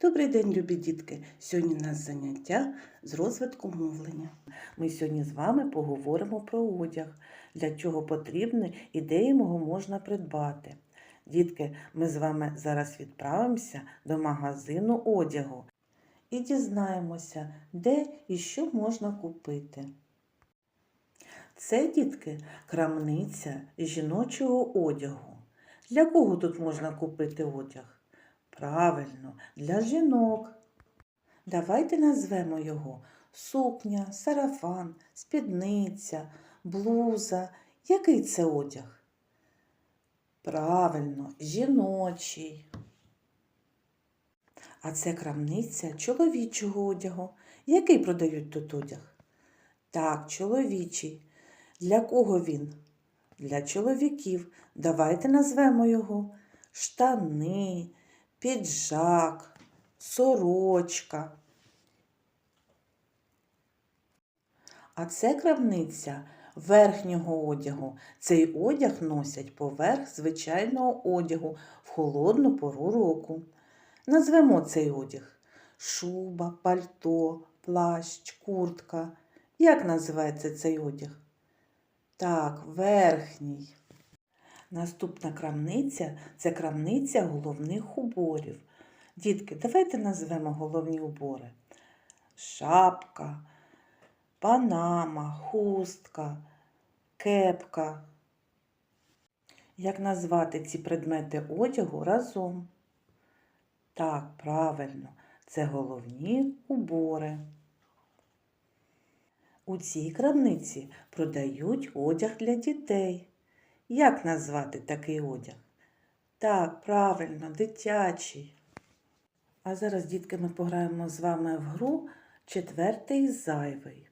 Добрий день, любі дітки! Сьогодні у нас заняття з розвитку мовлення. Ми сьогодні з вами поговоримо про одяг, для чого потрібне і де його можна придбати. Дітки, ми з вами зараз відправимося до магазину одягу і дізнаємося, де і що можна купити. Це, дітки, крамниця жіночого одягу. Для кого тут можна купити одяг? Правильно, для жінок. Давайте назвемо його сукня, сарафан, спідниця, блуза. Який це одяг? Правильно, жіночий. А це крамниця чоловічого одягу. Який продають тут одяг? Так, чоловічий. Для кого він? Для чоловіків. Давайте назвемо його штани, піджак, сорочка. А це крамниця верхнього одягу. Цей одяг носять поверх звичайного одягу в холодну пору року. Назвемо цей одяг шуба, пальто, плащ, куртка. Як називається цей одяг? Так, верхній. Наступна крамниця це крамниця головних уборів. Дітки, давайте назвемо головні убори. Шапка, панама, хустка, кепка. Як назвати ці предмети одягу разом? Так, правильно, це головні убори. У цій крамниці продають одяг для дітей. Як назвати такий одяг? Так, правильно, дитячий. А зараз, дітки, ми пограємо з вами в гру четвертий зайвий.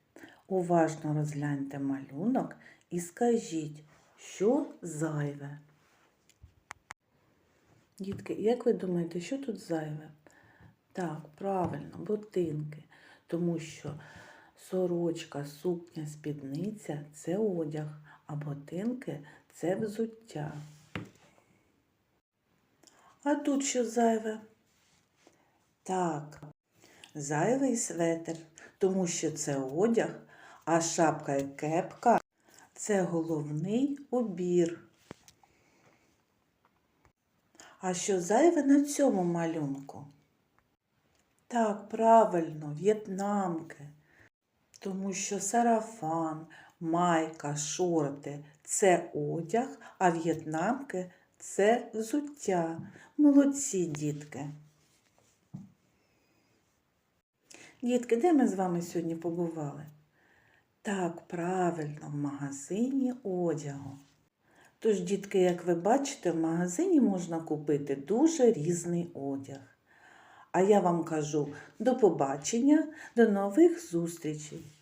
Уважно розгляньте малюнок і скажіть, що зайве. Дітки, як ви думаєте, що тут зайве? Так, правильно, ботинки, тому що сорочка, сукня, спідниця це одяг, а ботинки це взуття. А тут що зайве? Так, зайвий светр, тому що це одяг, а шапка і кепка це головний убір. А що зайве на цьому малюнку? Так, правильно, в'єтнамки. Тому що сарафан, майка, шорти це одяг, а в'єтнамки це взуття. Молодці, дітки. Дітки, де ми з вами сьогодні побували? Так, правильно, в магазині одягу. Тож, дітки, як ви бачите, в магазині можна купити дуже різний одяг. А я вам кажу до побачення, до нових зустрічей!